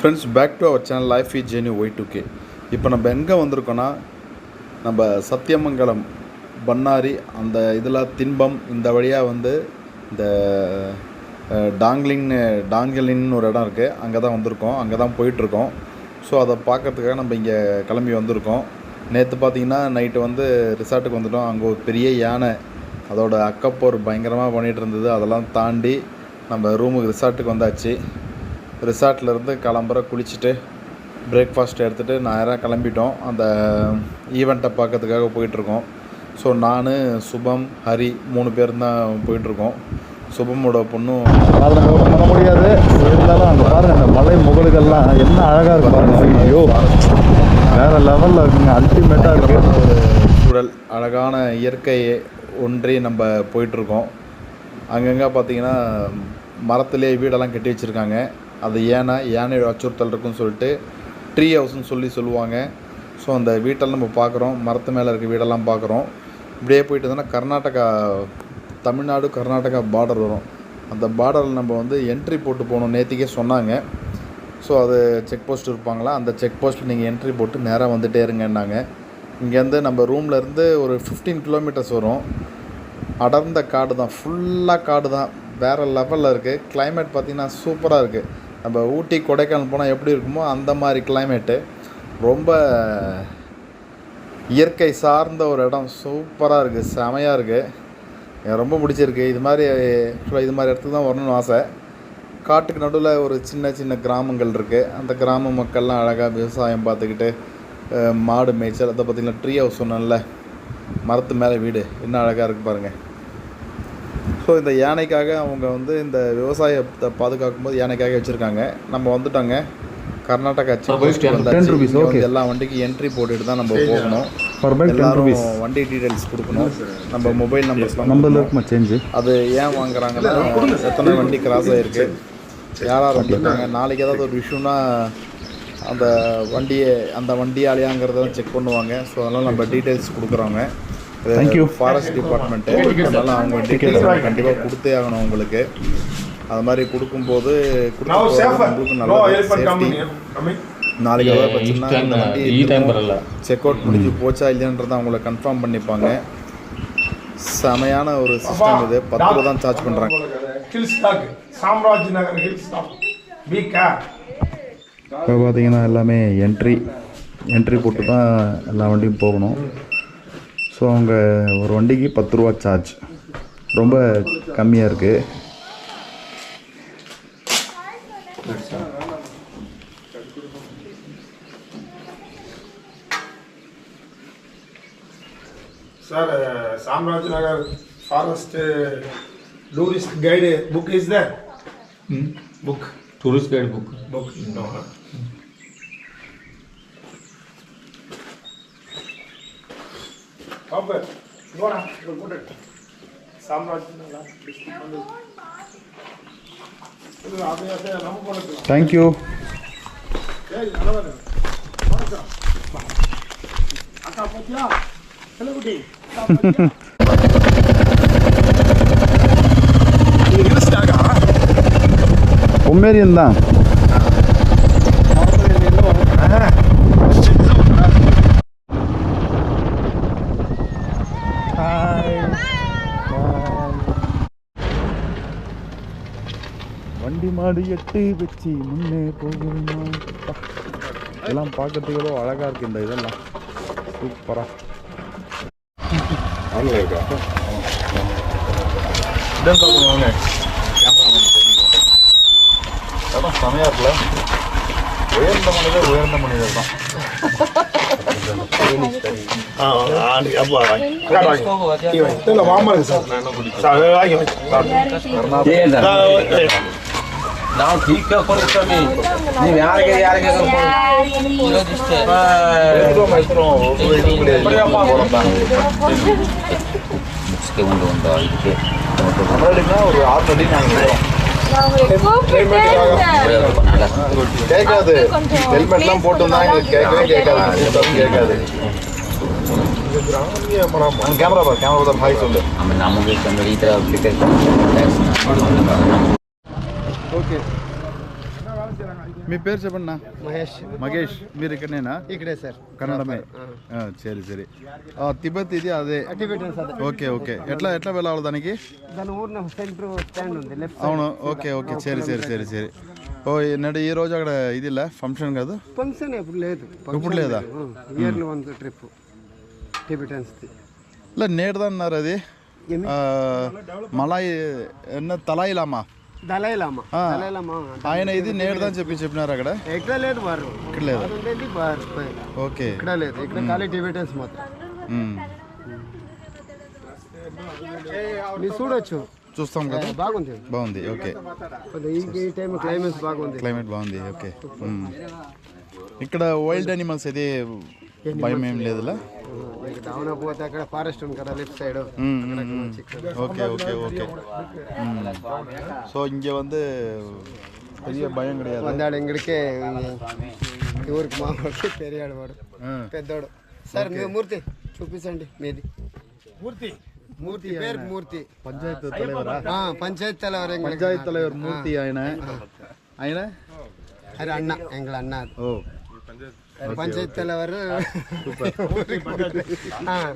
Friends back to our channel life is journey Y two K இப்போ நம்ம எங்கே வந்திருக்கோன்னா நம்ம சத்தியமங்கலம் பண்ணாரி அந்த இதில் தின்பம் இந்த வழியாக வந்து இந்த அஹ், டாங்லிங்னு டாங்கலின்னு ஒரு இடம் இருக்குது அங்கே தான் வந்திருக்கோம். அங்கே தான் போயிட்டுருக்கோம். ஸோ அதை பார்க்கறதுக்காக நம்ம இங்கே கிளம்பி வந்திருக்கோம். நேற்று பார்த்தீங்கன்னா நைட்டு வந்து ரிசார்ட்டுக்கு வந்துட்டோம். அங்கே ஒரு பெரிய யானை அதோடய அக்கப்போர் பயங்கரமாக பண்ணிகிட்டு இருந்தது. அதெல்லாம் தாண்டி நம்ம ரூமுக்கு ரிசார்ட்டுக்கு வந்தாச்சு. ரிசார்ட்ல இருந்து கிளம்புற குளிச்சுட்டு பிரேக்ஃபாஸ்ட் எடுத்துகிட்டு நேராக கிளம்பிட்டோம். அந்த ஈவெண்ட்டை பார்க்கறதுக்காக போயிட்டுருக்கோம். ஸோ நான் சுபம் ஹரி மூணு பேர் தான் போயிட்டுருக்கோம். சுபமோட பொண்ணும் அதில் பண்ண முடியாது. இருந்தாலும் அங்கே பாருங்க அந்த மலை முகடுகள்லாம் என்ன அழகாக இருக்கு பாருங்க. ஐயோ வேற லெவலில் இருக்குங்க. அல்டிமேட்டாக இருக்கு. ஒரு சூழல் அழகான இயற்கை ஒன்றி நம்ம போயிட்டுருக்கோம். அங்கங்கே பார்த்தீங்கன்னா மரத்துலேயே வீடெல்லாம் கட்டி வச்சுருக்காங்க. அது ஏன்னா யானை அச்சுறுத்தல் இருக்குன்னு சொல்லிட்டு ட்ரீ ஹவுஸ்னு சொல்லி சொல்லுவாங்க. ஸோ அந்த வீட்டெல்லாம் நம்ம பார்க்குறோம். மரத்து மேலே இருக்க வீடெல்லாம் பார்க்குறோம். இப்படியே போயிட்டு இருந்தோன்னா கர்நாடகா தமிழ்நாடு கர்நாடகா பார்டர் வரும். அந்த பார்டரில் நம்ம வந்து என்ட்ரி போட்டு போகணும் நேற்றுக்கே சொன்னாங்க. ஸோ அது செக் போஸ்ட் இருப்பாங்களா? அந்த செக் போஸ்ட்டில் நீங்கள் என்ட்ரி போட்டு நேராக வந்துட்டே இருங்கன்னாங்க. இங்கேருந்து நம்ம ரூம்ல இருந்து ஒரு ஃபிஃப்டீன் கிலோமீட்டர்ஸ் வரும். அடர்ந்த காடு தான் ஃபுல்லாக காடு தான் வேறு லெவலில் இருக்குது கிளைமேட் பார்த்திங்கன்னா சூப்பராக இருக்குது நம்ம ஊட்டி கொடைக்கானல் போனால் எப்படி இருக்குமோ அந்த மாதிரி கிளைமேட்டு ரொம்ப இயற்கை சார்ந்த ஒரு இடம். சூப்பராக இருக்குது செமையாக இருக்குது எனக்கு ரொம்ப பிடிச்சிருக்கு. இது மாதிரி ஆக்சுவலாக இது மாதிரி இடத்துக்கு தான் வரணும்னு ஆசை. காட்டுக்கு நடுவில் ஒரு சின்ன சின்ன கிராமங்கள் இருக்குது அந்த கிராம மக்கள்லாம் அழகாக விவசாயம் பார்த்துக்கிட்டு மாடு மேய்ச்சல் அதை பார்த்திங்கன்னா ட்ரீ ஹவுஸ் சொன்னேன்ல. மரத்து மேலே வீடு. என்ன அழகாக இருக்குது பாருங்கள் ஸோ இந்த யானைக்காக அவங்க வந்து இந்த விவசாயத்தை பாதுகாக்கும் போது யானைக்காக வச்சுருக்காங்க. நம்ம வந்துட்டோங்க. கர்நாடகா வந்தாச்சு. எல்லா வண்டிக்கும் என்ட்ரி போட்டுட்டு தான் நம்ம போகணும். எல்லாரும் வண்டி டீடைல்ஸ் கொடுக்கணும். நம்ம மொபைல் நம்பர்ஸ்லாம் நம்மள இருக்குமா சேஞ்சு அது ஏன் வாங்குறாங்கன்னா எத்தனை வண்டி கிராஸ் ஆகிருக்கு யார் யார் வந்திருக்காங்க? நாளைக்கு ஏதாவது ஒரு விஷயம்னா அந்த வண்டியை அந்த வண்டியாலையாங்கிறத செக் பண்ணுவாங்க. ஸோ அதனால் நம்ம டீட்டெயில்ஸ் கொடுக்குறோங்க தேங்க்யூ ஃபாரஸ்ட் டிபார்ட்மெண்ட்டு அதனால் அவங்க டிக்கெட் கண்டிப்பாக கொடுத்தே ஆகணும் அவங்களுக்கு அது மாதிரி கொடுக்கும்போது கொடுக்கும்போது நல்லா சேஃப்டி நாளைக்கு எதாவது பிரச்சனை இந்த வண்டி செக் அவுட் முடிஞ்சு போச்சா இல்லையான்றதை அவங்கள கன்ஃபார்ம் பண்ணிப்பாங்க. செமையான ஒரு சிஸ்டம் இது. பத்து ரூபா தான் சார்ஜ் பண்ணுறாங்க hill stock Chamraj Nagar hill stock be care இப்போ பார்த்தீங்கன்னா எல்லாமே என்ட்ரி என்ட்ரி போட்டு தான் எல்லா வண்டியும் போகணும். ஸோ அவங்க ஒரு வண்டிக்கு பத்து ரூபா சார்ஜ் ரொம்ப கம்மியாக இருக்குது sir Chamraj Nagar forest tourist guide book is there book tourist guide book book பாப்பு இவ்வளோ இவ்வளோ கூட்டு சாம்ராஜ் தேங்க்யூ அக்கா போத்தியா? செல்லகுட்டி பொம்மேரியன் தான். நாடு எட்டு வச்சு முன்னே போகிறோமா இதெல்லாம் பார்க்கறதுக்கு எவ்வளோ அழகா இருக்கு இந்த இதெல்லாம். சூப்பராக செமையா இருக்குல்ல உயர்ந்த மனிதர் உயர்ந்த மனிதர் தான் ನಾವು ಟೀಕ್ ಕೊಡ್ತೀವಿ ನೀವು ಯಾರಿಗೆ ಯಾರಿಗೆ ಮುಗಿಸ್ಕೆ ಒಂದು ಒಂದು ಇದಕ್ಕೆ நம்மளுக்குனா ஒரு ஆறு அடி நாங்கள் கேட்காது ஹெல்மெட்லாம் போட்டுருந்தா எங்களுக்கு கேட்கவே கேட்காது கூப்பிட்டாலும் கேட்காது கேமரா பார் கேமரா பார்த்து ஹாய் சொல்லு ಆಮೇಲೆ ನಮಗೆ ಕಂಡು ఓకే మీ పేరు చెప్పండి మహేష్ మహేష్ మీరు ఇక్కడనేనా ఇక్కడే సార్ కన్నడమే సరే సరే తిబత్ ఇది అదే ఓకే ఓకే ఎట్లా ఎట్లా వెళ్ళాలి దానికి అవును ఓకే ఓకే సరే సరే సరే సరే ఓ నడు ఈ రోజు అక్కడ ఇది ఫంక్షన్ కాదు ఫంక్షన్ ఇప్పుడు లేదు ఇప్పుడు లేదా ఇయర్లీ వన్ ట్రిప్ టిబెటన్స్ది ఇలా నేడుదన్నారు అది మలాయి ఎన్న తలాయిలామా లామా దళాయి లామా. ఆ. దళాయి లామా ఆయన ఇది నేడ్దని చెప్పి చెప్పినారు అక్కడ? ఎక్కడ లేదు వారు. ఇక్కడ లేదు. ఓకే. ఇక్కడ లేదు. ఇక్కడ ఖాళీ టిబెటన్స్ మాత్రం. మీరు చూడొచ్చు. చూస్తాం కదా? బాగుంది. బాగుంది. ఓకే. ఈ- టైం క్లైమేట్స్ బాగుంది. క్లైమేట్ బాగుంది. ఓకే. ఇక్కడ వైల్డ్ అనిమల్స్ అయితే భయం ఏం లేదులా డౌన్ పోతే అక్కడ ఫారెస్ట్ ఉంది కదా left side okay okay okay so இங்கே வந்து பெரிய பயம் கிடையாது வந்தாడు ఇక్కడికే ఊరికి మామూలు పెరిగాడు వాడు పెద్దోడు సార్ మీ మూర్తి చూపించండి మీది மூர்த்தி మూర్తి పేరు మూర్తి పంచాయత్ தலைவரா ఆ, పంచాయత్ తలవర్ ఎంగళ పంచాయత్ தலைவர் மூர்த்தி ఆయన ఆయన అరే అన్న ఎంగళ అన్న ఓ పంచాయతీ తెల్లవారు ah.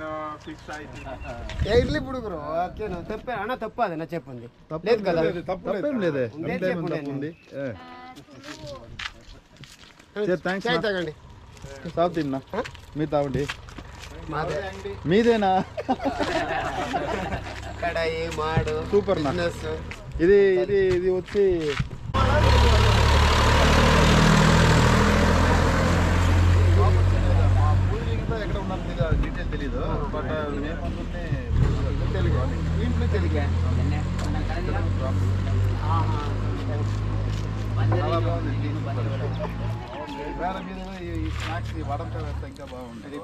ఇడ్లీ ఇప్పుడు తప్పే. అన్న తప్పు నా చెప్పండి లేదు కదా? తప్పేం లేదే. చెప్పండి చాయ్ తాగండి. Ah? తాగుతుందా మీదేనా? కడాయి మాడు సూపర్ ఇది ఇది ఇది వచ్చి బట్ ఏమంటుంది తెలుగు ఇంట్లో తెలుగు. చాలా బాగుంది వేరే మీద ఈ స్నాక్స్ వడంతో వేస్తే ఇంకా బాగుంటుంది.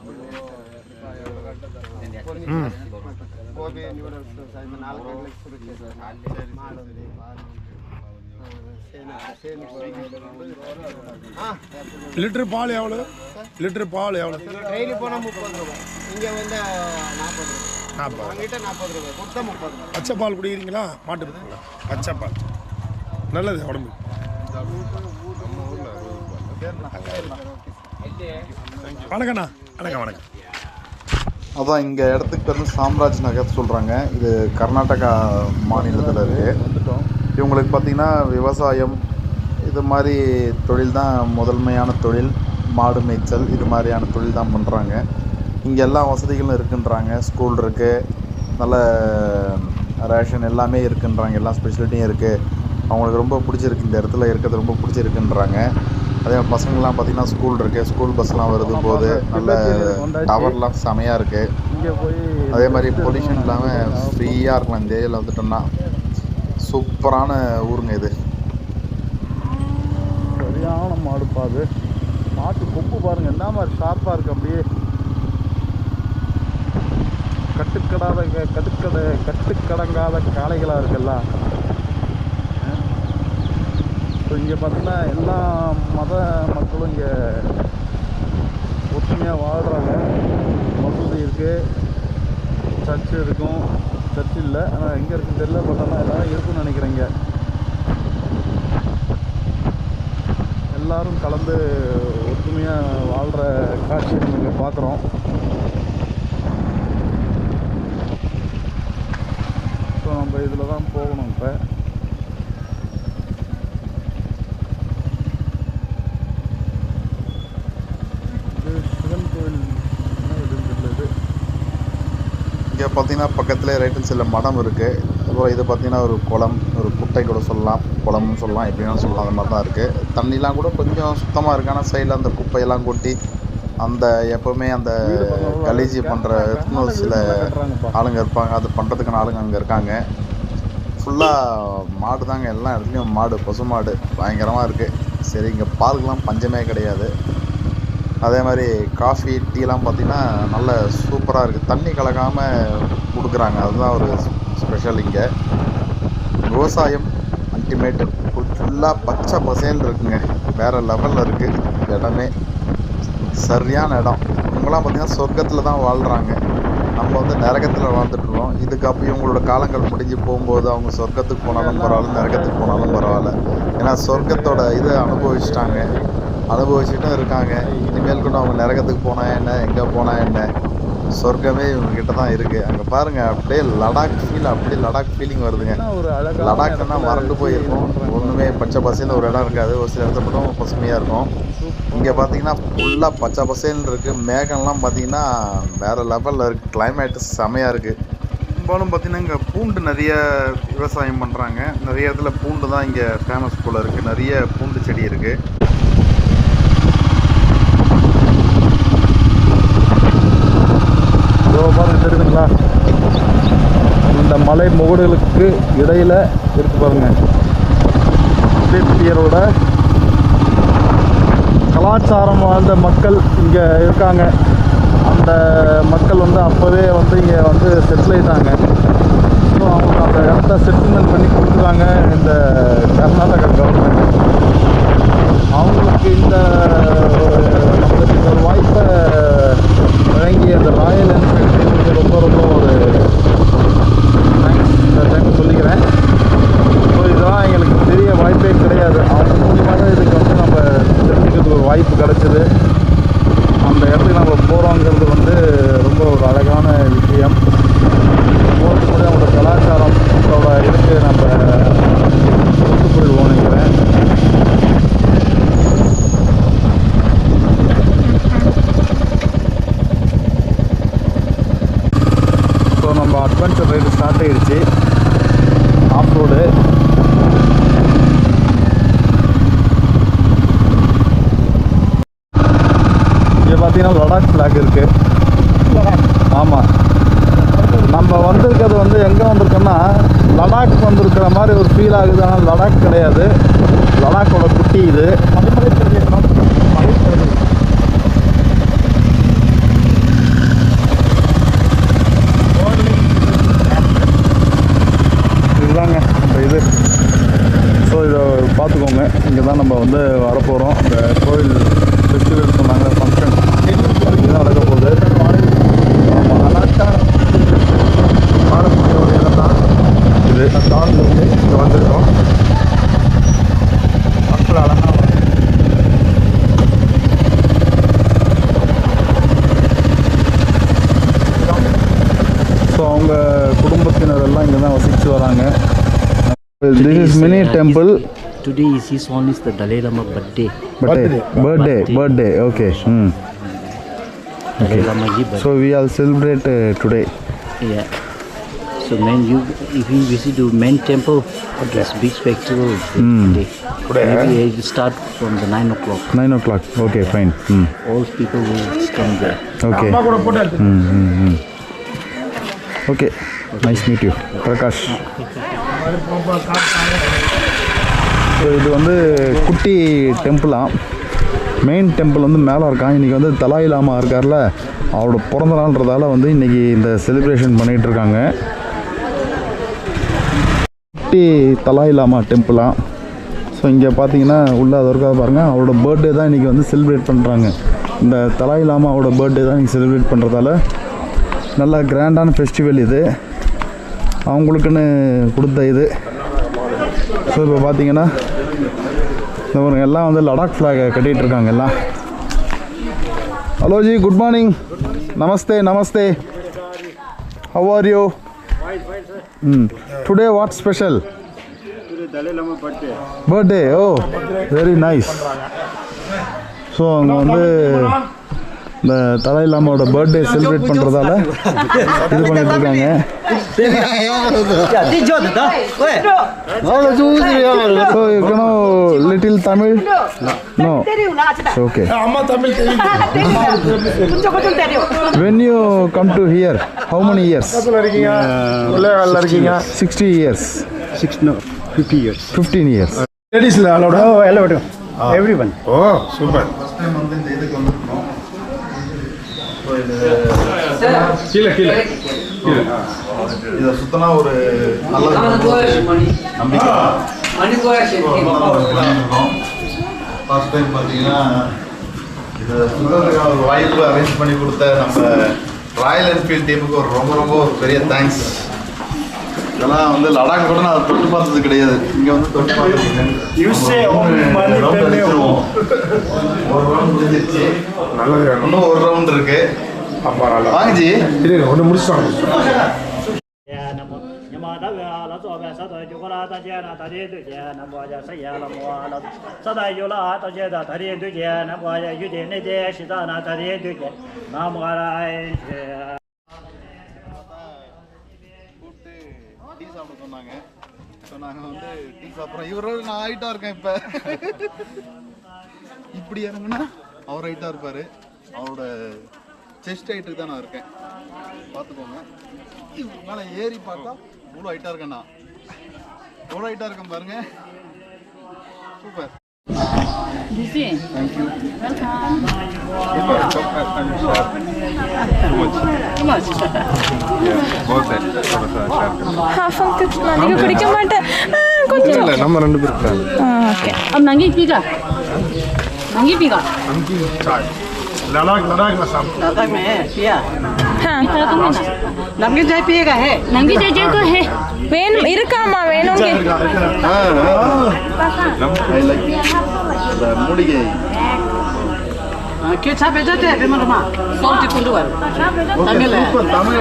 గోబీ నూడిల్స్ సాయంత్రం నాలుగు గంటలకు லிட்டர் பால் எவ்வளோ லிட்டர் பால் எவ்வளோ டெய்லி போனால் முப்பது ரூபாய். இங்கே வந்து நாற்பது ரூபாய். நாற்பது அவங்ககிட்ட நாற்பது ரூபாய். கொடுத்தா முப்பது ரூபாய். பச்சை பால் குடிக்கிறீங்களா? மாட்டு பால். பச்சை பால். நல்லது உடம்பு. வணக்கண்ணா வணக்கம் வணக்கம். அதான் இங்கே இடத்துக்கு பேர் வந்து சாம்ராஜ் நகர் சொல்கிறாங்க இது கர்நாடகா மாநிலத்தில் இருக்குது வந்துட்டோம் இவங்களுக்கு பார்த்திங்கன்னா விவசாயம் இது மாதிரி தொழில் தான் முதன்மையான தொழில். மாடு மேய்ச்சல் இது மாதிரியான தொழில் தான் பண்ணுறாங்க இங்கே எல்லா வசதிகளும் இருக்குன்றாங்க. ஸ்கூல் இருக்குது நல்ல ரேஷன் எல்லாமே இருக்குன்றாங்க. எல்லா ஸ்பெஷாலிட்டியும் இருக்குது அவங்களுக்கு ரொம்ப பிடிச்சிருக்கு. இந்த இடத்துல இருக்கிறது ரொம்ப பிடிச்சிருக்குன்றாங்க. அதே மாதிரி பசங்கள்லாம் பார்த்திங்கன்னா ஸ்கூல் இருக்குது ஸ்கூல் பஸ்லாம் வருது போது. நல்ல டவர்லாம் செமையாக இருக்குது அதே மாதிரி பொல்யூஷன் இல்லாமல் ஃப்ரீயாக இருக்கலாம். இந்த ஏரியாவில் வந்துட்டோம்னா. சூப்பரான ஊருங்க இது. சரியான மாடுப்பா அது. மாட்டு கொப்பு பாருங்க என்ன மாதிரி ஷார்ப்பாக இருக்கு அப்படியே. கட்டுக்கடாத க- கட்டுக்கட கட்டுக்கடங்காத காளைகளாக இருக்குல்ல. ஸோ இங்கே பார்த்தீங்கன்னா எல்லா மத மக்களும் இங்கே ஒற்றுமையாக வாழ்கிறாங்க மசூதி இருக்குது சர்ச்சு இருக்கும். சர்ச் இல்லை. ஆனால் எங்கே இருக்குன்னு தெரியல பட் ஆனால் எல்லோரும் இருக்குன்னு நினைக்கிறேங்க. எல்லாரும் கலந்து ஒற்றுமையாக வாழ்கிற காட்சி நம்ம இங்கே பார்க்குறோம். ஸோ நம்ம இதில் தான் போகணும் இப்போ இது சிவன் கோயில் என்ன இதுன்னு தெரியல இது இங்கே பார்த்தீங்கன்னா பக்கத்தில் ரைட் சைடில் மடம் இருக்குது அப்புறம் இது பார்த்தீங்கன்னா ஒரு குளம் ஒரு குட்டை கூட சொல்லலாம். குளம்னு சொல்லலாம் எப்படினாலும் சொல்லலாம் அந்த மாதிரி தான் இருக்குது தண்ணிலாம் கூட கொஞ்சம் சுத்தமாக இருக்கு. ஆனால் சைடில் அந்த குப்பையெல்லாம் கொட்டி அந்த எப்போவுமே அந்த கலீஜி பண்ணுற சில ஆளுங்க இருப்பாங்க. அது பண்ணுறதுக்கான ஆளுங்க அங்கே இருக்காங்க. ஃபுல்லாக மாடு தாங்க. எல்லா இடத்துலையும் மாடு பசு மாடு. பயங்கரமாக இருக்குது சரி இங்கே பாலுக்கெலாம் பஞ்சமே கிடையாது. அதே மாதிரி காஃபி டீலாம் பார்த்திங்கன்னா நல்ல சூப்பராக இருக்குது தண்ணி கலக்காமல் கொடுக்குறாங்க. அதுதான் ஒரு ஸ்பெஷல் இங்கே. விவசாயம் அல்டிமேட் ஃபுல்லாக பச்சை பசேல் இருக்குங்க. வேறு லெவலில் இருக்குது இடமே. சரியான இடம். இவங்கெல்லாம் பார்த்திங்கன்னா சொர்க்கத்தில் தான் வாழ்கிறாங்க நம்ம வந்து நரகத்தில் வாழ்ந்துட்டுருக்கோம் இதுக்கு அப்போ இவங்களோட காலங்கள் முடிஞ்சு போகும்போது அவங்க சொர்க்கத்துக்கு போனாலும் பரவாயில்ல நரகத்துக்கு போனாலும் பரவாயில்ல. ஏன்னா சொர்க்கத்தோட இதை அனுபவிச்சிட்டாங்க. அனுபவிச்சுட்டும் இருக்காங்க. இனிமேல் கூட அவங்க நரகத்துக்கு போனால் என்ன எங்கே போனால் என்ன? சொர்க்கமே இவங்ககிட்ட தான் இருக்குது அங்கே பாருங்கள் அப்படியே லடாக் ஃபீல் அப்படியே லடாக் ஃபீலிங் வருதுங்க. லடாக்னா மறந்து போயிருக்கும். ஒன்றுமே பச்சை பசேல்னு ஒரு இடம் இருக்காது. ஒரு சில இடத்துல மட்டும் பசுமையாக இருக்கும். இங்கே பார்த்தீங்கன்னா ஃபுல்லாக பச்சை பசேல்னு இருக்குது மேகம்லாம் பார்த்தீங்கன்னா வேறு லெவலில் இருக்குது கிளைமேட்டு செமையாக இருக்குது பெரும்பாலும் பார்த்தீங்கன்னா இங்கே பூண்டு நிறைய விவசாயம் பண்ணுறாங்க நிறைய இடத்துல பூண்டு தான் இங்கே ஃபேமஸ் போல் இருக்குது நிறைய பூண்டு செடி இருக்குது பாருங்க தெரியுதுங்களா இந்த மலை முகடுகளுக்கு இடையில இருக்கு பாருங்க. திபெத்தியரோட கலாச்சாரம் வாழ்ந்த மக்கள் இங்கே இருக்காங்க. அந்த மக்கள் வந்து அப்போவே வந்து இங்கே வந்து செட்டில் ஆயிட்டாங்க. ஸோ அவங்க அந்த இடத்த செட்டில்மெண்ட் பண்ணி கொடுத்துருக்காங்க இந்த கர்நாடகா கவர்மெண்ட் அவங்களுக்கு இந்த இந்த ஒரு வாய்ப்பை வழங்கிய அந்த ராயல் என்ஃபீல்டுக்கு ரொம்ப ரொம்ப ஒரு தேங்க்ஸ் இந்த டைம் சொல்லிக்கிறேன் ஸோ இதெல்லாம் எங்களுக்கு பெரிய வாய்ப்பே கிடையாது அவங்க மூலியமாக தான் இதுக்கு வந்து நம்ம தெரிஞ்சுக்கிறதுக்கு ஒரு வாய்ப்பு கிடச்சிது அந்த இடத்துக்கு நம்ம போகிறோங்கிறது வந்து ரொம்ப ஒரு அழகான விஷயம் போகிறதுக்கு முன்னாடி அவங்களோட கலாச்சாரத்தோட இதுக்கு நம்ம ஒத்து போயிடுவோம் நினைக்கிறேன் ஸோ நம்ம அட்வென்ச்சர் ரைடு ஸ்டார்ட் ஆகிடுச்சு ஆஃப் ரோடு இங்கே பார்த்தீங்கன்னா லடாக் ஃப்ளாக் இருக்குது ஆமாம் நம்ம வந்திருக்கிறது வந்து எங்கே வந்திருக்கோம்னா லடாக் வந்திருக்கிற மாதிரி ஒரு ஃபீல் ஆகுது ஆனால் லடாக் கிடையாது லடாக்கோட குட்டி temple is, today is his one is the dalai lama birthday. birthday. Birthday. Birthday, okay. Hmm. okay. So we all celebrate uh, today. Yeah. So man you if you visit the main temple there is big festival. mm. today? Today maybe you it start from the 9 o'clock. 9 o'clock. Okay yeah. fine. Mm. all people will come there. Okay. Mm -hmm. okay. Nice meet you. Prakash. So இது வந்து குட்டி டெம்பிளாம் main temple வந்து மேலே இருக்கான் இன்றைக்கி வந்து தலாய் லாமா இருக்கார்ல அவரோட பிறந்த நாள்ன்றதால வந்து இன்றைக்கி இந்த செலிப்ரேஷன் பண்ணிகிட்டு இருக்காங்க. குட்டி தலாய் லாமா டெம்பிளாம் ஸோ இங்கே பார்த்தீங்கன்னா உள்ளே அது இருக்கா பாருங்கள் அவரோட பர்த்டே தான் இன்றைக்கி வந்து செலிப்ரேட் பண்ணுறாங்க இந்த தலாய் லாமாவோட பர்த்டே தான் இன்றைக்கி செலிப்ரேட் பண்ணுறதால நல்ல கிராண்டான ஃபெஸ்டிவல் இது. அவங்களுக்குன்னு கொடுத்த இது. ஸோ இப்போ பார்த்தீங்கன்னா இந்த பாருங்க எல்லாம் வந்து லடாக் ஃப்ளாகை கட்டிகிட்டு இருக்காங்க எல்லாம். Hello ji good morning Namaste Namaste how are you hmm today what special birthday oh very nice so அவங்க வந்து இந்த தலை இல்லாமோட பர்த்டே செலிப்ரேட் பண்ணுறதால இது பண்ணிட்டு இருக்காங்க so you know little Tamil no okay when you come to here how many years இருக்கீங்க? Sixty years no, 50 years. Fifteen years லேடிஸ்ல அலோட hello, hello. Everyone. Oh super first time வந்து இந்த இதுக்கு இது கீழே கீழே. இதை சுத்தனா ஒரு நல்ல நம்பிக்கை. ஃபர்ஸ்ட் டைம் பார்த்தீங்கன்னா இதை சுத்தத்துக்கான ஒரு வாய்ப்பு அரேஞ்ச் பண்ணி கொடுத்த நம்ம ராயல் என்ஃபீல்ட் டீமுக்கு ஒரு ரொம்ப ரொம்ப ஒரு பெரிய தேங்க்ஸ் இதெல்லாம் வந்து லடாக் கூட நான் தொட்டு பார்த்தது கிடையாது. இங்கே வந்து தொட்டு பார்த்துருக்கேன் ஒரு ரவுண்ட் முடிஞ்சிருச்சு. நல்லது வேணும் இன்னும் ஒரு ரவுண்ட் இருக்கு. அப்பா நல்லா வாங்க ஜி இருங்க ஒன்று முடிச்சுட்டாங்க கூப்பிட்டு சாப்பிட சொன்னாங்க. ஸோ நாங்கள் வந்து டீ சாப்பிட்றோம். இவரோட நான் ஹைட்டாக இருக்கேன் இப்போ. இப்படி இறங்குனா அவர் ஹைட்டாக இருப்பார். அவரோட செஸ்ட் ஹைட்டுக்கு தான் நான் இருக்கேன். பார்த்துக்கோங்க. இவர் மேலே ஏறி பார்த்தா இவ்வளோ ஹைட்டாக இருக்கேன் நான். இவ்வளோ ஹைட்டாக இருக்கேன் பாருங்க. Super You see? Thank you. Welcome. Half ಅಂತ ನನಗೆ ಕುಡಿಕೆ ಮಾಟ ಕೊಂಚ ನಮ್ಮ ರೆಂಡು பேருக்கு ಓಕೆ ಅಮ್ಮ ನಂಗೆ ಪೀಗ ನಂಗೆ ಪೀಗ ನಮ್ಗೆ ಚಾಯ್ लड़ाक लड़ाक में शाम लड़ाक में है पिया हाँ नंगे जय पिएगा है नंगे जय जय तो है वेन इरका माँ वेन होंगे हाँ हाँ छापे जाते हैं बेमरमा सॉल्ट कुंडू वाला तमिल है சூப்பர் தமிழ்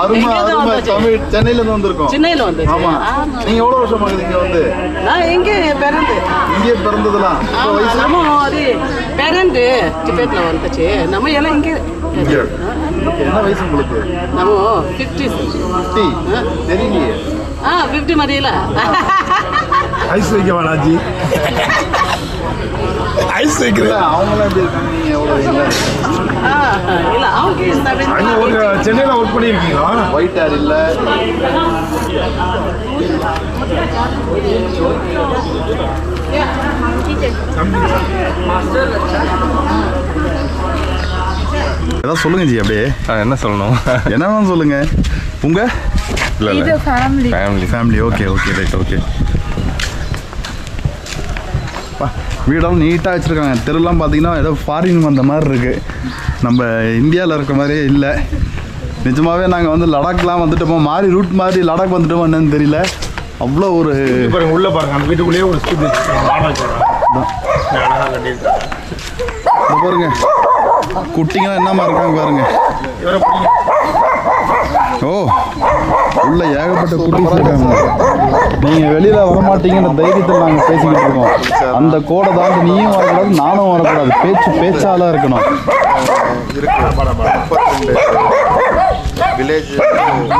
அருமை அருமை தமிழ் சென்னையில இருந்து வந்திருக்கோம் சென்னையில வந்துச்சு. ஆமா ஆமா. நீங்க எவ்வளவு வருஷம் ஆகுது இங்க வந்து நான் எங்கே பிறந்து இங்கே பிறந்ததெல்லாம் இப்போ ஆமா, வயசு நம்ம அது பிறந்து டிபெட்ல வந்துச்சு நம்ம எல்லாம் இங்கே இங்க. என்ன வயசு உங்களுக்கு நம்ம ஃபிஃப்டி டீ தெரியலையே ஆ ஃபிஃப்டி மதியில ஐஸ் வைக்க வேணாச்சி ஐஸ் வைக்கிறேன் அங்கே ஒரு சென்னையில் ஒர்க் பண்ணியிருக்கீங்களா ஒயிட் ஆர் இல்லை. ஏதாவது சொல்லுங்க ஜி அப்படியே. என்ன சொல்லணும்? என்ன சொல்லுங்க? உங்க? இல்லை family family family okay okay right okay வீடெல்லாம் நீட்டாக வச்சுருக்காங்க. தெருலாம் பார்த்தீங்கன்னா ஏதோ ஃபாரின் வந்த மாதிரி இருக்குது நம்ம இந்தியாவில் இருக்க மாதிரியே இல்லை. நிஜமாகவே நாங்கள் வந்து லடாக்லாம் வந்துட்டோமோ மாறி ரூட் மாதிரி லடாக் வந்துட்டோமோ என்னன்னு தெரியல. அவ்வளோ ஒரு பாருங்க உள்ள பாருங்க. அந்த வீட்டுக்குள்ளேயே ஒரு கட்டியிருக்காங்க. இங்க பாருங்க. குட்டிங்களாம் என்னமா இருக்காங்க பாருங்க. ஓ. உள்ள ஏகப்பட்ட குட்டீஸ் இருக்காங்க. நீங்க வெளியில வர மாட்டீங்கன்ற தைரியத்தில் நாங்க பேசிக்கிட்டு இருக்கோம். அந்த கோடை தாண்டி நீயும் வரக்கூடாது நானும் வரக்கூடாது. பேச்சு பேச்சால இருக்கணும். வில்லேஜ்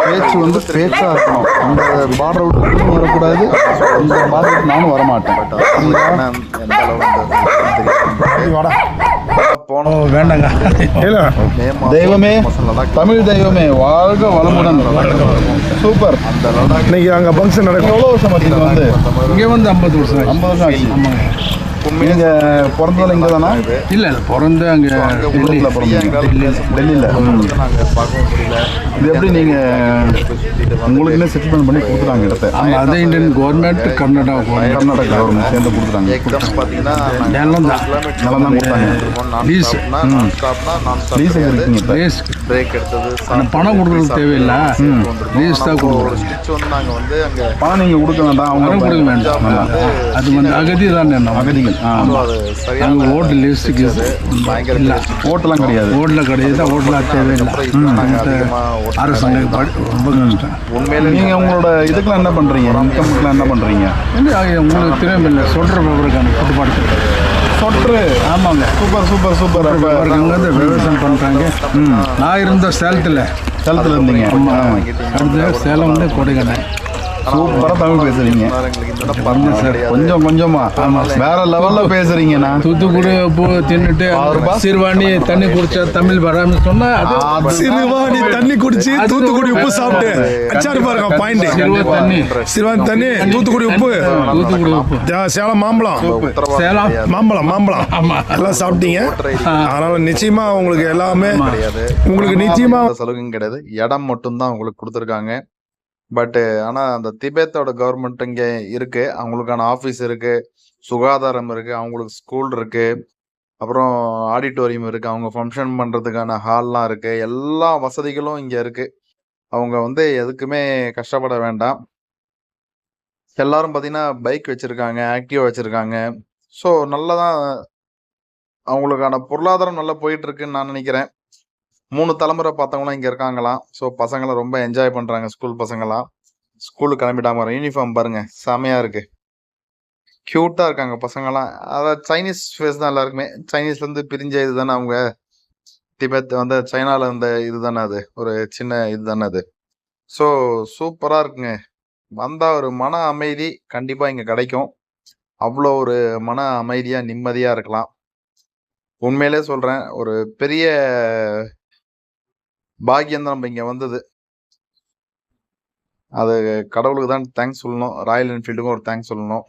பேச்சு வந்து பேச்சா இருக்கணும். அந்த பார்டர் விட்டு வரக்கூடாது. இந்த பார்டர் நானும் வர மாட்டேன் போனோம். வேண்டாங்க. தெய்வமே தமிழ் தெய்வமே வாழ்க வளமுடன். சூப்பர். இன்னைக்கு அங்க ஃபங்க்ஷன் நடக்கும். எவ்வளோ வருஷம் ஆச்சு இங்க வந்து? இங்க வந்து ஐம்பது வருஷம் ஐம்பது வருஷம் ஆச்சு. நீங்க பிறந்ததுல இங்க தானா? இல்ல இல்ல. பிறந்த அங்க ஊர்ல பிறந்தீங்க. டெல்லியில. ம். இது எப்படி நீங்க உங்களுக்குன்னே செட்டில்மெண்ட் பண்ணி கொடுத்துட்டாங்க இடத்த? அதே Indian government Karnataka Karnataka government சேர்ந்து கொடுத்துட்டாங்க. நிலம் தான் நிலம் தான் கொடுத்தாங்க. லீஸ் லீஸ் இருக்கீங்க இப்போ? லீஸ் பிரேக் எடுத்தது ஆனால் பணம் கொடுக்குறது தேவையில்லை. லீஸ் தான் நாங்கள் அங்கே பணம் நீங்க கொடுக்க வேண்டாம் அவங்க கொடுக்க வேண்டாம். அது வந்து அகதி தானே அகதிகள். அங்கே ஓட்டு லிஸ்ட்டுக்கு இல்லை ஓட்டெல்லாம் கிடையாது. ஓட்டில் கிடையாது ஓட்டில் தேவையில்லை. நாங்கள் படி- ரொம்ப கஷ்டம். உண்மையிலே நீங்க உங்களோட இதுக்கெல்லாம் என்ன பண்றீங்க? இன்கம்க்குலாம் என்ன அது உங்களுக்கு தெரியும் இல்லை சொல்கிற விவரக்கான கட்டுப்பாடு ஆமாங்க. Super super super. அப்ப அங்கே வந்து விவசாயம் பண்ணுறாங்க நான் இருந்த சேலத்தில். சேலத்துல இருந்தீங்க. அடுத்த சேலம் வந்து கொடைக்கானல். சூப்பரா தமிழ் பேசுறீங்க. கொஞ்சம் கொஞ்சமா? வேற லெவல்ல பேசுறீங்கண்ணா. தூத்துக்குடி பூ தின்னுட்டு சிறுவாணி தண்ணி குடிச்சா தமிழ் வராமல் சொன்னா அது சிறுவாணி தண்ணி குடிச்சு தூத்துக்குடி உப்பு சாப்பிட்டு. அச்சாரு பாருங்க பாயிண்ட் தண்ணி. சிறுவாணி தண்ணி. தூத்துக்குடி உப்பு. தூத்துக்குடி உப்பு. சேலம் மாம்பழம். சேலம்? மாம்பழம் மாம்பழம். எல்லாம் சாப்பிட்டீங்க. அதனால நிச்சயமா உங்களுக்கு எல்லாமே உங்களுக்கு நிச்சயமா சலுகையும் கிடையாது. இடம் மட்டும்தான் உங்களுக்கு கொடுத்துருக்காங்க. பட்டு ஆனால் அந்த திபேத்தோட கவர்மெண்ட் இங்கே இருக்குது அவங்களுக்கான ஆஃபீஸ் இருக்குது சுகாதாரம் இருக்குது அவங்களுக்கு ஸ்கூல் இருக்குது அப்புறம் ஆடிட்டோரியம் இருக்குது அவங்க ஃபங்க்ஷன் பண்ணுறதுக்கான ஹால்லாம் இருக்குது எல்லா வசதிகளும் இங்கே இருக்குது அவங்க வந்து எதுக்குமே கஷ்டப்பட வேண்டாம். எல்லாரும் பார்த்தீங்கன்னா பைக் வச்சுருக்காங்க ஆக்டிவா வச்சுருக்காங்க. ஸோ நல்லதான் அவங்களுக்கான பொருளாதாரம் நல்லா போயிட்டுருக்குன்னு நான் நினைக்கிறேன். மூணு தலைமுறை பார்த்தவங்களாம் இங்கே இருக்காங்களாம். ஸோ பசங்களாம் ரொம்ப என்ஜாய் பண்ணுறாங்க ஸ்கூல் பசங்களாம். ஸ்கூலுக்கு கிளம்பிட்டாங்க யூனிஃபார்ம் பாருங்கள் செமையாக இருக்குது க்யூட்டாக இருக்காங்க பசங்களாம். அதாவது சைனீஸ் ஃபேஸ் தான் எல்லாருக்குமே. சைனீஸ்லேருந்து பிரிஞ்ச இது தானே அவங்க? டிபெத் வந்து சைனாவில் இருந்த இது தானே அது? ஒரு சின்ன இது தானே அது ஸோ சூப்பராக இருக்குங்க. வந்தால் ஒரு மன அமைதி கண்டிப்பாக இங்கே கிடைக்கும். அவ்வளோ ஒரு மன அமைதியாக நிம்மதியாக இருக்கலாம். உண்மையிலே சொல்கிறேன் ஒரு பெரிய பாக்கியம் தான் நம்ம இங்கே வந்தது. அது கடவுளுக்கு தான் தேங்க்ஸ் சொல்லணும். ராயல் என்ஃபீல்டுக்கும் ஒரு தேங்க்ஸ் சொல்லணும்.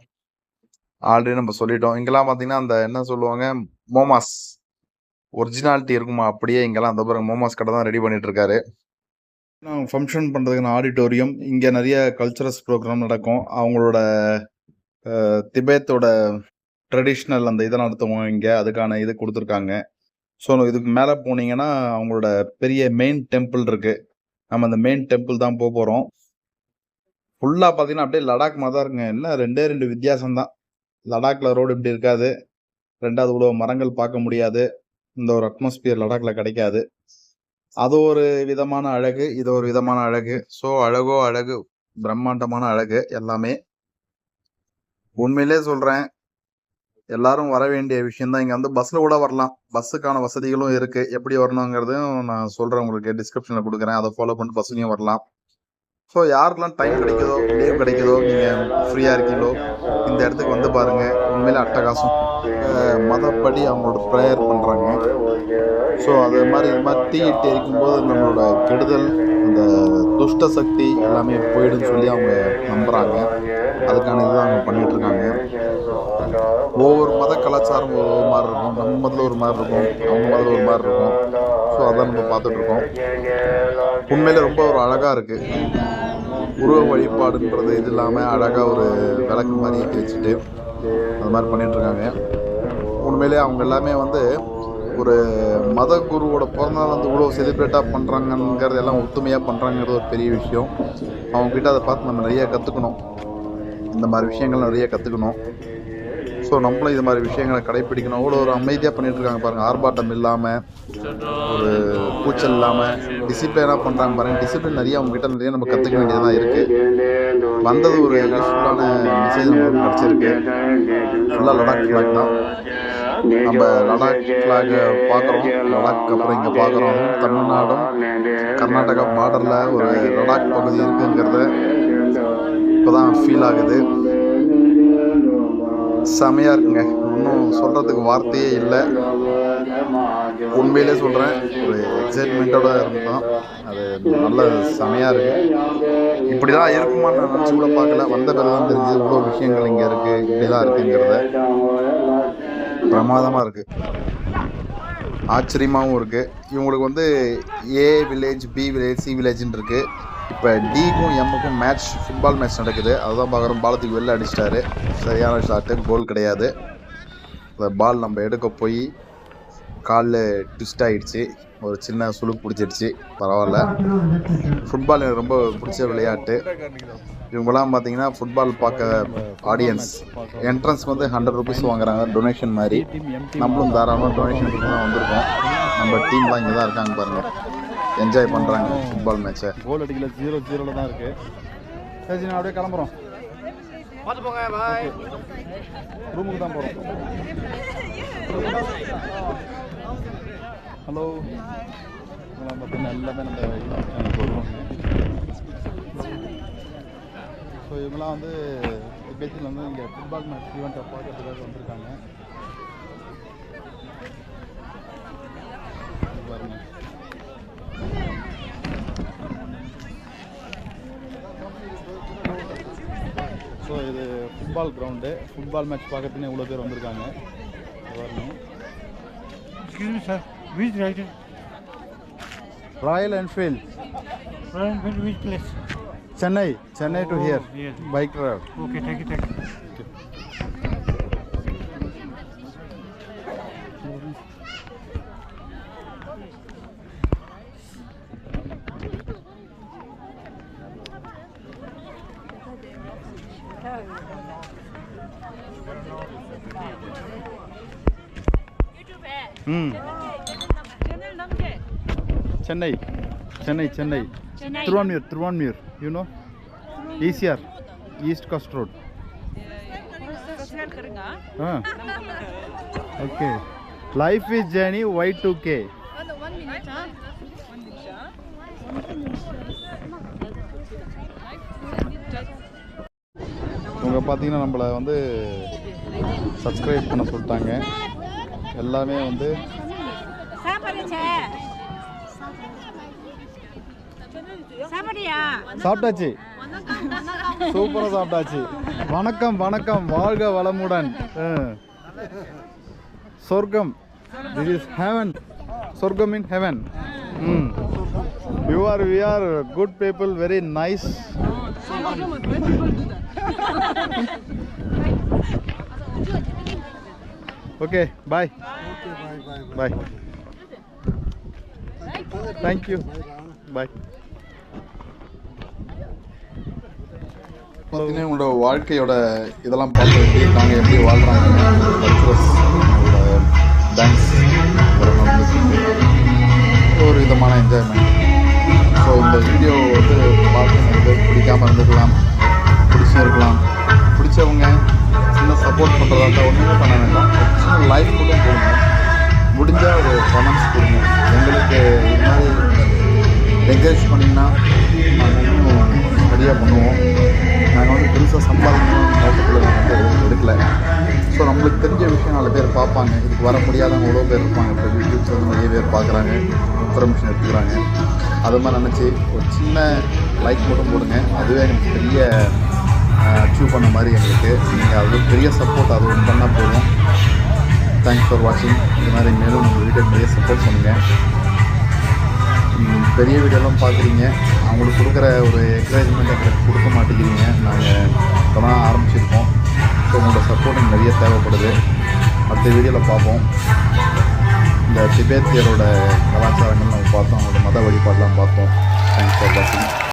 ஆல்ரெடி நம்ம சொல்லிட்டோம். இங்கெல்லாம் பார்த்தீங்கன்னா அந்த என்ன சொல்லுவாங்க? மோமாஸ். ஒரிஜினாலிட்டி இருக்குமா? அப்படியே இங்கெல்லாம் அந்த பிறகு மோமாஸ் கடை தான் ரெடி பண்ணிட்டு இருக்காரு. ஃபங்க்ஷன் பண்ணுறதுக்கான ஆடிட்டோரியம் இங்கே நிறைய கல்ச்சுரல்ஸ் ப்ரோக்ராம் நடக்கும். அவங்களோட திபேத்தோட ட்ரெடிஷ்னல் அந்த இதை நடத்துவோம் இங்கே. அதுக்கான இது கொடுத்துருக்காங்க. ஸோ இதுக்கு மேலே போனீங்கன்னா அவங்களோட பெரிய மெயின் டெம்பிள் இருக்கு. நம்ம அந்த மெயின் டெம்பிள் தான் போக போகிறோம் ஃபுல்லாக பார்த்தீங்கன்னா அப்படியே லடாக் மாதிரி தான் இருக்குங்க. என்ன ரெண்டே ரெண்டு வித்தியாசம் தான் லடாக்ல ரோடு இப்படி இருக்காது. ரெண்டாவது இவ்வளோ மரங்கள் பார்க்க முடியாது. இந்த ஒரு அட்மாஸ்பியர் லடாக்ல கிடைக்காது. அது ஒரு விதமான அழகு இது ஒரு விதமான அழகு. ஸோ அழகோ அழகு பிரம்மாண்டமான அழகு எல்லாமே. உண்மையிலே சொல்கிறேன் எல்லாரும் வர வேண்டிய விஷயம் தான் இங்கே வந்து பஸ்ஸில் கூட வரலாம். பஸ்ஸுக்கான வசதிகளும் இருக்குது எப்படி வரணுங்கிறதையும் நான் சொல்கிறேன் உங்களுக்கு. டிஸ்கிரிப்ஷனில் கொடுக்குறேன். அதை ஃபாலோ பண்ணிட்டு பஸ்ஸுலையும் வரலாம். ஸோ யாருக்கெல்லாம் டைம் கிடைக்குதோ லீவ் கிடைக்குதோ நீங்கள் ஃப்ரீயாக இருக்கீங்களோ இந்த இடத்துக்கு வந்து பாருங்கள் உண்மையிலே அட்டகாசம். மதப்படி அவங்களோட ப்ரேயர் பண்ணுறாங்க ஸோ அது மாதிரி இது மாதிரி தீயிட்டு இருக்கும்போது நம்மளோட கெடுதல் இந்த துஷ்ட சக்தி எல்லாமே போயிடுன்னு சொல்லி அவங்க நம்புகிறாங்க அதுக்கான இதுதான் அவங்க பண்ணிகிட்ருக்காங்க ஒவ்வொரு மத கலாச்சாரம் ஒவ்வொரு மாதிரி இருக்கும். நம்ம மதத்தில் ஒரு மாதிரி இருக்கும். அவங்க மதத்தில் ஒரு மாதிரி இருக்கும். ஸோ அதான் நம்ம பார்த்துட்டு இருக்கோம் உண்மையிலே ரொம்ப ஒரு அழகாக இருக்குது உருவ வழிபாடுன்றது இது இல்லாமல் அழகாக ஒரு விளக்கு மாதிரி ஏற்றி வச்சுட்டு அது மாதிரி பண்ணிகிட்ருக்காங்க உண்மையிலே அவங்க எல்லாமே வந்து ஒரு மத குருவோட பிறந்தநாள் வந்து இவ்வளோ செலிப்ரேட்டாக பண்ணுறாங்கங்கிறது எல்லாம் ஒத்துமையாக பண்ணுறாங்கிறது ஒரு பெரிய விஷயம். அவங்கக்கிட்ட அதை பார்த்து நம்ம நிறைய கற்றுக்கணும் இந்த மாதிரி விஷயங்கள் நிறைய கற்றுக்கணும் ஸோ நம்மளும் இது மாதிரி விஷயங்களை கடைப்பிடிக்கணும். அவ்வளோ ஒரு அமைதியாக பண்ணிட்டு இருக்காங்க பாருங்கள் ஆர்ப்பாட்டம் இல்லாமல் ஒரு கூச்சல் இல்லாமல் டிசிப்ளினாக பண்ணுறாங்க பாருங்கள் டிசிப்ளின் நிறைய அவங்ககிட்ட நிறைய நம்ம கற்றுக்க வேண்டியதாக இருக்குது வந்தது ஒரு யூஸ்ஃபுல்லான மெசேஜ் நம்மளுக்கு கிடச்சிருக்கு. ஃபுல்லாக லடாக் ஃப்ளாக் தான். நம்ம லடாக் ஃப்ளாகை பார்க்குறோம் லடாக் அப்புறம் இங்கே பார்க்குறோம் தமிழ்நாடும் கர்நாடகா பார்டரில் ஒரு லடாக் பகுதி இருக்குங்கிறத இப்போ தான் ஃபீல் ஆகுது. செமையாக இருக்குங்க. இன்னும் சொல்கிறதுக்கு வார்த்தையே இல்லை. உண்மையிலே சொல்கிறேன் ஒரு எக்ஸைட்மெண்ட்டோட இருந்தோம் அது நல்ல செமையாக இருக்கு. இப்படி தான் இருக்குமான்னு நான் நினச்சி கூட பார்க்கல. வந்த பிறகு தான் தெரிஞ்சு இவ்வளோ விஷயங்கள் இங்கே இருக்குது இப்படி தான் இருக்குங்கிறத. பிரமாதமாக இருக்குது ஆச்சரியமாகவும் இருக்குது இவங்களுக்கு வந்து A village B village C வில்லேஜ்னு இருக்குது இப்போ டிக்கும் எம்முக்கும் மேட்ச் ஃபுட்பால் மேட்ச் நடக்குது. அதுதான் பார்க்குறோம் பாலத்துக்கு வெளில அடிச்சிட்டாரு. சரியான ஷாட்டு கோல் கிடையாது. அந்த பால் நம்ம எடுக்க போய் காலில் ட்விஸ்ட் ஆகிடுச்சு ஒரு சின்ன சுளுக்கு பிடிச்சிடுச்சு. பரவாயில்ல. ஃபுட்பால் எனக்கு ரொம்ப பிடிச்ச விளையாட்டு. இவங்கெல்லாம் பார்த்தீங்கன்னா ஃபுட்பால் பார்க்க ஆடியன்ஸ் என்ட்ரன்ஸ்க்கு வந்து ஹண்ட்ரட் ருபீஸ் வாங்குறாங்க டொனேஷன் மாதிரி. நம்மளும் தாராளமாக டொனேஷன் தான் வந்திருக்கோம். நம்ம டீம்லாம் இங்கே தான் இருக்காங்க பாருங்கள் என்ஜாய் பண்ணுறாங்க ஃபுட்பால் மேட்ச்சை கோல் அடிக்கல ஜீரோ ஜீரோவில் தான் இருக்குது சரி நான் அப்படியே கிளம்புறோம். பார்த்து போங்க பாய் ரூமுக்கு தான் போகிறோம் ஹலோ இதெல்லாம் பார்த்தீங்கன்னா எல்லாமே நம்ம வருவோம் ஸோ இவங்கெல்லாம் வந்து பேசில் வந்து இங்கே ஃபுட்பால் மேட்ச் ஈவெண்ட்டை பார்க்கறதுக்காக வந்திருக்காங்க. இது ஃபுட்பால் கிரவுண்டு ஃபுட்பால் மேட்ச் பார்க்கறதுன்னு இவ்வளோ பேர் வந்திருக்காங்க வரணும் sir which right Royal Enfield Royal Enfield which place Chennai Chennai to here bike ride okay thank you thank you hmm. Chennai. Chennai Chennai. Thiruvanmiyur Thiruvanmiyur. You know ECR east coast road ah. Okay life is journey Y two K இவங்க பார்த்தீங்கன்னா நம்மளை வந்து subscribe பண்ண சொல்லிட்டாங்க. எல்லாமே வந்து சாப்பிட்டாச்சு. சூப்பராக சாப்பிட்டாச்சு. வணக்கம் வணக்கம். வாழ்க வளமுடன். சொர்க்கம். திஸ் இஸ் ஹெவன் சொர்க்கம் இன் ஹெவன் ம். You are we are good people very nice okay bye bye thank you bye பார்த்தீங்கன்னா உங்களோட வாழ்க்கையோட இதெல்லாம் பார்த்துட்டு நாங்கள் எப்படி வாழ்கிறாங்க டான்ஸ் ஒரு விதமான என்ஜாய்மெண்ட் ஸோ இந்த வீடியோ வந்து பார்த்து பிடிக்காமல் இருந்துக்கலாம் பிடிச்சும் இருக்கலாம் பிடிச்சவங்க சப்போர்ட் பண்ணுறதா இருந்தால் ஒன்றுமே பண்ண வேண்டாம். ஒரு சின்ன லைஃப் கூட கொடுங்க முடிஞ்சால் ஒரு கமெண்ட்ஸ் கொடுங்க. எங்களுக்கு இது மாதிரி என்கரேஜ் பண்ணிங்கன்னா நாங்கள் இன்னும் ஸ்டடியாக பண்ணுவோம். நாங்கள் வந்து பெருசாக சம்பாதிக்கணும் நோக்கத்தில் நாங்கள் வந்து எடுக்கல. ஸோ நம்மளுக்கு தெரிஞ்ச விஷயம் நாலு பேர் பார்ப்பாங்க. இதுக்கு வர முடியாதவங்க எவ்வளோ பேர் இருப்பாங்க. இப்போ யூடியூப்ஸ் வந்து நிறைய பேர் பார்க்குறாங்க. இன்ஃபர்மேஷன் எடுத்துக்கிறாங்க. அது மாதிரி நினச்சி ஒரு சின்ன லைக் மட்டும் போடுங்க. அதுவே எனக்கு பெரிய அச்சீவ் பண்ண மாதிரி எங்களுக்கு. நீங்கள் அது பெரிய சப்போர்ட் அது ஒன்று பண்ணால் போதும். தேங்க்ஸ் ஃபார் வாட்சிங் இது மாதிரி மேலும் உங்கள் வீட்டுக்கு நிறைய சப்போர்ட் பண்ணுங்கள் பெரிய வீடியோலாம் பார்க்குறீங்க அவங்களுக்கு கொடுக்குற ஒரு என்கரேஜ்மெண்ட் எங்களுக்கு கொடுக்க மாட்டேங்கிறீங்க. நாங்கள் இப்போ தான் ஆரம்பிச்சிருக்கோம். ஸோ உங்களோட சப்போர்ட் எனக்கு நிறைய தேவைப்படுது. அடுத்த வீடியோவில் பார்ப்போம். இந்த திபேத்தியரோட கலாச்சாரங்கள் நம்ம பார்த்தோம். அவங்களோட மத வழிபாடெலாம் பார்த்தோம் தேங்க்ஸ் ஃபார் வாட்சிங்